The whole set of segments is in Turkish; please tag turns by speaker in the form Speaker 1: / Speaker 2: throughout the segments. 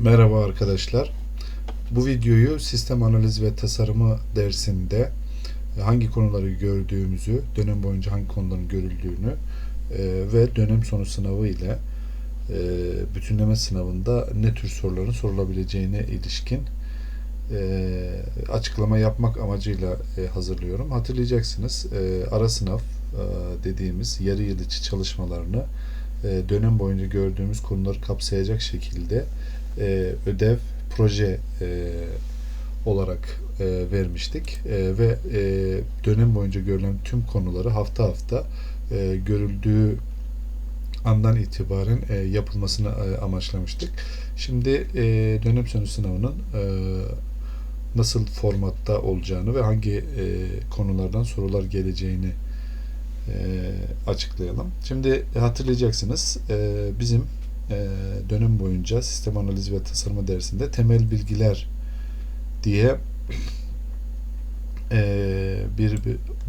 Speaker 1: Merhaba arkadaşlar. Bu videoyu sistem analiz ve tasarımı dersinde hangi konuları gördüğümüzü, dönem boyunca hangi konuların görüldüğünü e, ve dönem sonu sınavı ile e, bütünleme sınavında ne tür soruların sorulabileceğine ilişkin e, açıklama yapmak amacıyla hazırlıyorum. Hatırlayacaksınız ara sınav dediğimiz yarı yıl içi çalışmalarını dönem boyunca gördüğümüz konuları kapsayacak şekilde e, ödev, proje e, olarak e, vermiştik e, ve e, dönem boyunca görülen tüm konuları hafta hafta e, görüldüğü andan itibaren e, yapılmasını e, amaçlamıştık. Şimdi e, dönem sonu sınavının e, nasıl formatta olacağını ve hangi e, konulardan sorular geleceğini e, açıklayalım. Şimdi hatırlayacaksınız e, bizim dönem boyunca sistem analizi ve tasarımı dersinde temel bilgiler diye e, bir,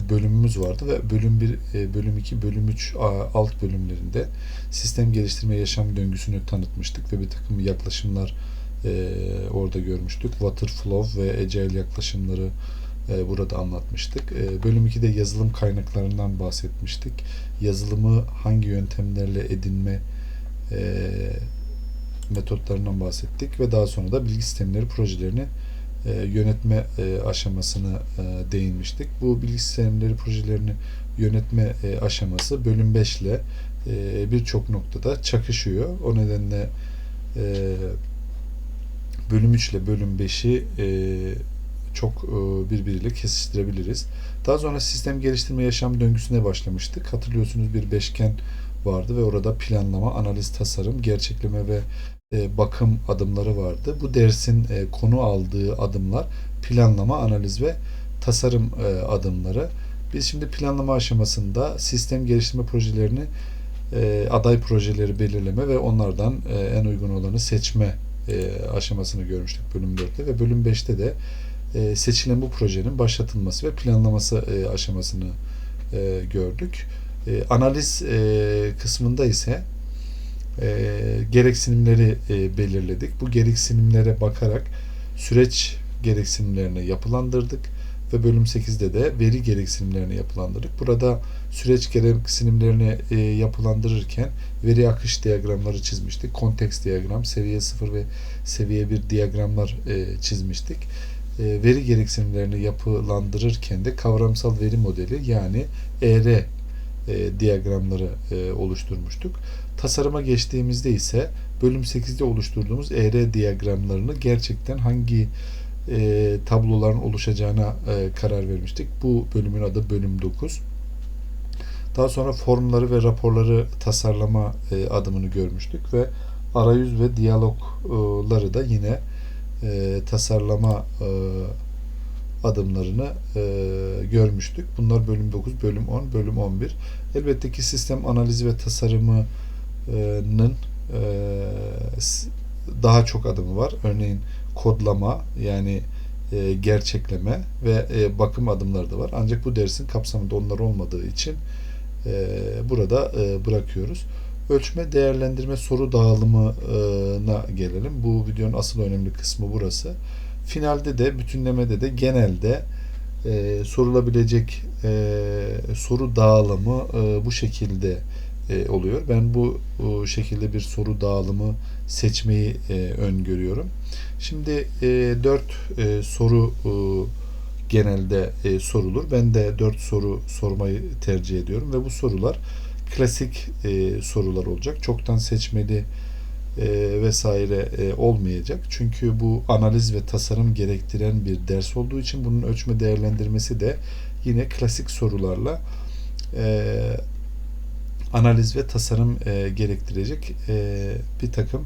Speaker 1: bölümümüz vardı ve bölüm 1, e, bölüm 2, bölüm 3 alt bölümlerinde sistem geliştirme yaşam döngüsünü tanıtmıştık ve bir takım yaklaşımlar orada görmüştük. Water flow ve agile yaklaşımları burada anlatmıştık. bölüm 2'de yazılım kaynaklarından bahsetmiştik. Yazılımı hangi yöntemlerle edinme e, metotlarından bahsettik ve daha sonra da bilgi sistemleri projelerini e, yönetme e, aşamasına e, değinmiştik. Bu bilgi sistemleri projelerini yönetme e, aşaması bölüm 5 ile e, birçok noktada çakışıyor. O nedenle e, bölüm 3 ile bölüm 5'i e, çok e, birbiriyle kesiştirebiliriz. Daha sonra sistem geliştirme yaşam döngüsüne başlamıştık. Hatırlıyorsunuz bir beşgen vardı ve orada planlama, analiz, tasarım, gerçekleme ve e, bakım adımları vardı. Bu dersin e, konu aldığı adımlar planlama, analiz ve tasarım e, adımları. Biz şimdi planlama aşamasında sistem geliştirme projelerini e, aday projeleri belirleme ve onlardan e, en uygun olanı seçme e, aşamasını görmüştük bölüm 4'te ve bölüm 5'te de e, seçilen bu projenin başlatılması ve planlaması e, aşamasını e, gördük. E, analiz e, kısmında ise e, gereksinimleri e, belirledik. Bu gereksinimlere bakarak süreç gereksinimlerini yapılandırdık ve bölüm 8'de de veri gereksinimlerini yapılandırdık. Burada süreç gereksinimlerini e, yapılandırırken veri akış diyagramları çizmiştik. Konteks diyagram, seviye 0 ve seviye 1 diyagramlar e, çizmiştik. E, veri gereksinimlerini yapılandırırken de kavramsal veri modeli yani ER e, diyagramları e, oluşturmuştuk. Tasarıma geçtiğimizde ise bölüm 8'de oluşturduğumuz ER diyagramlarını gerçekten hangi e, tabloların oluşacağına e, karar vermiştik. Bu bölümün adı bölüm 9. Daha sonra formları ve raporları tasarlama e, adımını görmüştük ve arayüz ve diyalogları da yine e, tasarlama e, adımlarını e, görmüştük. Bunlar bölüm 9, bölüm 10, bölüm 11. Elbette ki sistem analizi ve tasarımının e, daha çok adımı var. Örneğin kodlama yani e, gerçekleme ve e, bakım adımları da var. Ancak bu dersin kapsamında onlar olmadığı için e, burada e, bırakıyoruz. Ölçme, değerlendirme, soru dağılımına gelelim. Bu videonun asıl önemli kısmı burası. Finalde de bütünlemede de genelde e, sorulabilecek e, soru dağılımı e, bu şekilde e, oluyor. Ben bu e, şekilde bir soru dağılımı seçmeyi e, öngörüyorum. Şimdi e, 4 e, soru e, genelde e, sorulur. Ben de 4 soru sormayı tercih ediyorum ve bu sorular klasik e, sorular olacak. Çoktan seçmeli e, vesaire e, olmayacak. Çünkü bu analiz ve tasarım gerektiren bir ders olduğu için bunun ölçme değerlendirmesi de yine klasik sorularla e, analiz ve tasarım gerektirecek bir takım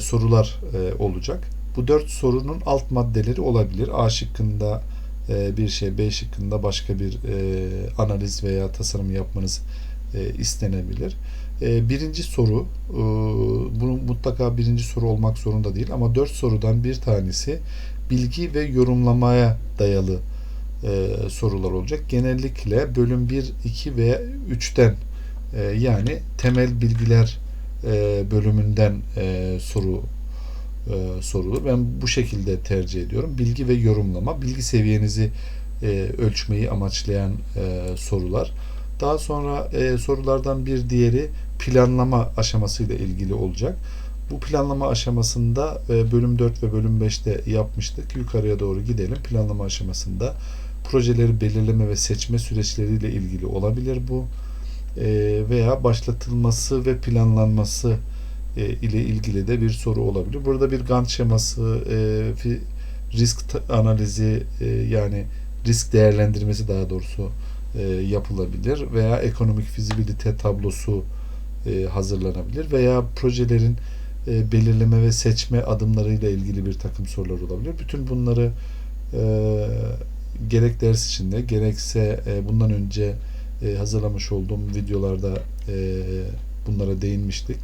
Speaker 1: sorular olacak. Bu dört sorunun alt maddeleri olabilir. A şıkkında bir şey, B şıkkında başka bir analiz veya tasarım yapmanız istenebilir. E, birinci soru, e, bunu mutlaka birinci soru olmak zorunda değil ama dört sorudan bir tanesi bilgi ve yorumlamaya dayalı e, sorular olacak. Genellikle bölüm 1, 2 ve 3'ten e, yani temel bilgiler e, bölümünden e, soru sorulur. Ben bu şekilde tercih ediyorum. Bilgi ve yorumlama, bilgi seviyenizi ölçmeyi amaçlayan e, sorular. Daha sonra e, sorulardan bir diğeri planlama aşamasıyla ilgili olacak. Bu planlama aşamasında e, bölüm 4 ve bölüm 5'te yapmıştık. Yukarıya doğru gidelim. Planlama aşamasında projeleri belirleme ve seçme süreçleriyle ilgili olabilir bu. E, veya başlatılması ve planlanması e, ile ilgili de bir soru olabilir. Burada bir Gantt şeması, e, risk analizi e, yani risk değerlendirmesi daha doğrusu e, yapılabilir veya ekonomik fizibilite tablosu e, hazırlanabilir veya projelerin e, belirleme ve seçme adımlarıyla ilgili bir takım sorular olabilir. Bütün bunları e, gerek ders içinde gerekse e, bundan önce e, hazırlamış olduğum videolarda e, bunlara değinmiştik.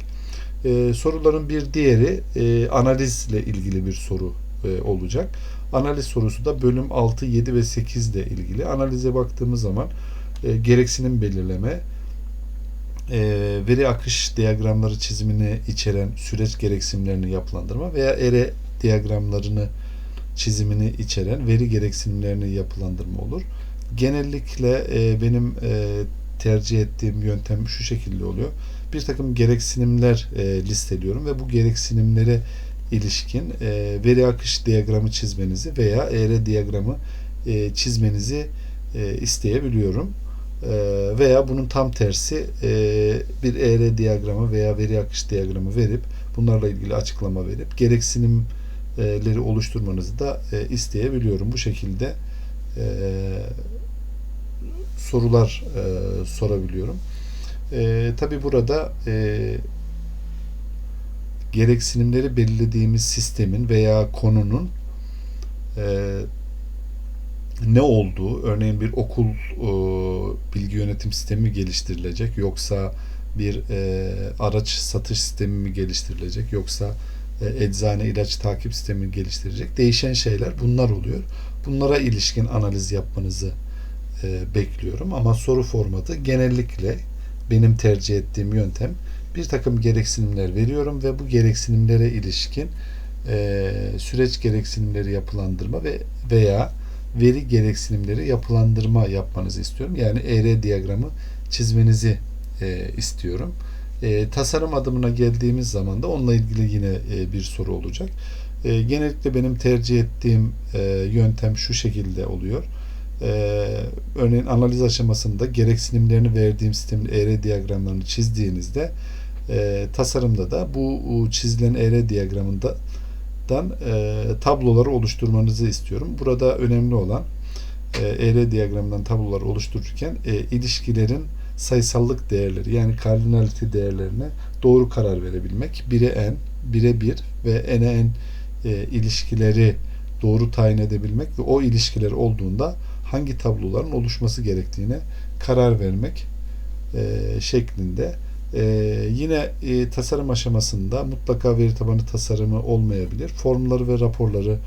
Speaker 1: E, soruların bir diğeri e, analizle ilgili bir soru e, olacak. Analiz sorusu da bölüm 6, 7 ve 8 ile ilgili. Analize baktığımız zaman e, gereksinim belirleme, e, veri akış diyagramları çizimini içeren süreç gereksinimlerini yapılandırma veya ere diyagramlarını çizimini içeren veri gereksinimlerini yapılandırma olur. Genellikle e, benim e, tercih ettiğim yöntem şu şekilde oluyor. Bir takım gereksinimler e, listeliyorum ve bu gereksinimlere ilişkin e, veri akış diyagramı çizmenizi veya ER diyagramı e, çizmenizi e, isteyebiliyorum. E, veya bunun tam tersi e, bir ER diyagramı veya veri akış diyagramı verip bunlarla ilgili açıklama verip gereksinimleri oluşturmanızı da e, isteyebiliyorum. Bu şekilde e, sorular e, sorabiliyorum. E, Tabi burada e, gereksinimleri belirlediğimiz sistemin veya konunun e, ne olduğu, örneğin bir okul e, bilgi yönetim sistemi geliştirilecek, yoksa bir e, araç satış sistemi mi geliştirilecek, yoksa e, eczane ilaç takip sistemi geliştirecek. Değişen şeyler bunlar oluyor. Bunlara ilişkin analiz yapmanızı e, bekliyorum. Ama soru formatı genellikle benim tercih ettiğim yöntem bir takım gereksinimler veriyorum ve bu gereksinimlere ilişkin e, süreç gereksinimleri yapılandırma ve veya veri gereksinimleri yapılandırma yapmanızı istiyorum. Yani ER diyagramı çizmenizi e, istiyorum. E, tasarım adımına geldiğimiz zaman da onunla ilgili yine e, bir soru olacak. E, genellikle benim tercih ettiğim e, yöntem şu şekilde oluyor. E, örneğin analiz aşamasında gereksinimlerini verdiğim sistemin ER diyagramlarını çizdiğinizde e, tasarımda da bu çizilen ER diyagramında e, tabloları oluşturmanızı istiyorum. Burada önemli olan e, ER diyagramından tabloları oluştururken e, ilişkilerin sayısallık değerleri yani kardinalite değerlerine doğru karar verebilmek. 1'e n, 1'e 1 ve n'e n e, ilişkileri doğru tayin edebilmek ve o ilişkiler olduğunda hangi tabloların oluşması gerektiğine karar vermek e, şeklinde ee, yine e, tasarım aşamasında mutlaka veri tabanı tasarımı olmayabilir. Formları ve raporları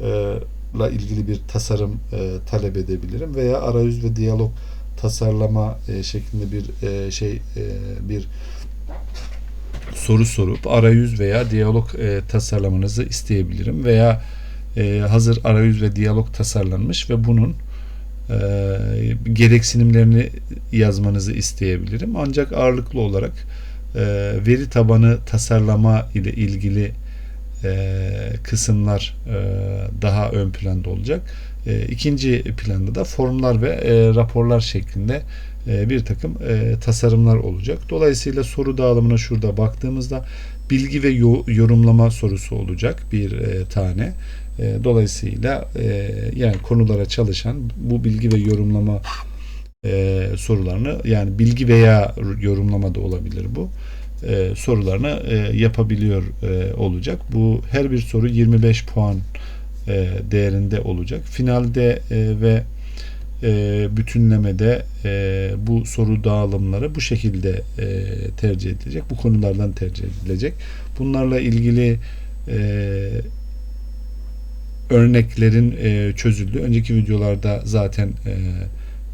Speaker 1: e, la ilgili bir tasarım e, talep edebilirim veya arayüz ve diyalog tasarlama e, şeklinde bir e, şey e, bir soru sorup arayüz veya diyalog e, tasarlamanızı isteyebilirim veya e, hazır arayüz ve diyalog tasarlanmış ve bunun e, gereksinimlerini yazmanızı isteyebilirim. Ancak ağırlıklı olarak e, veri tabanı tasarlama ile ilgili e, kısımlar e, daha ön planda olacak. E, ikinci planda da formlar ve e, raporlar şeklinde e, bir takım e, tasarımlar olacak. Dolayısıyla soru dağılımına şurada baktığımızda bilgi ve yo yorumlama sorusu olacak bir e, tane. E, dolayısıyla e, yani konulara çalışan bu bilgi ve yorumlama e, sorularını yani bilgi veya yorumlama da olabilir bu e, sorularını e, yapabiliyor e, olacak. Bu her bir soru 25 puan e, değerinde olacak. Finalde e, ve e, bütünlemede e, bu soru dağılımları bu şekilde e, tercih edilecek. Bu konulardan tercih edilecek. Bunlarla ilgili e, örneklerin e, çözüldü. Önceki videolarda zaten e,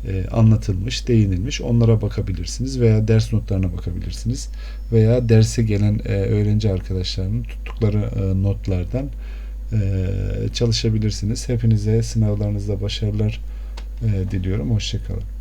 Speaker 1: e, anlatılmış, değinilmiş. Onlara bakabilirsiniz veya ders notlarına bakabilirsiniz veya derse gelen e, öğrenci arkadaşlarının tuttukları e, notlardan çalışabilirsiniz. Hepinize sınavlarınızda başarılar diliyorum. Hoşçakalın.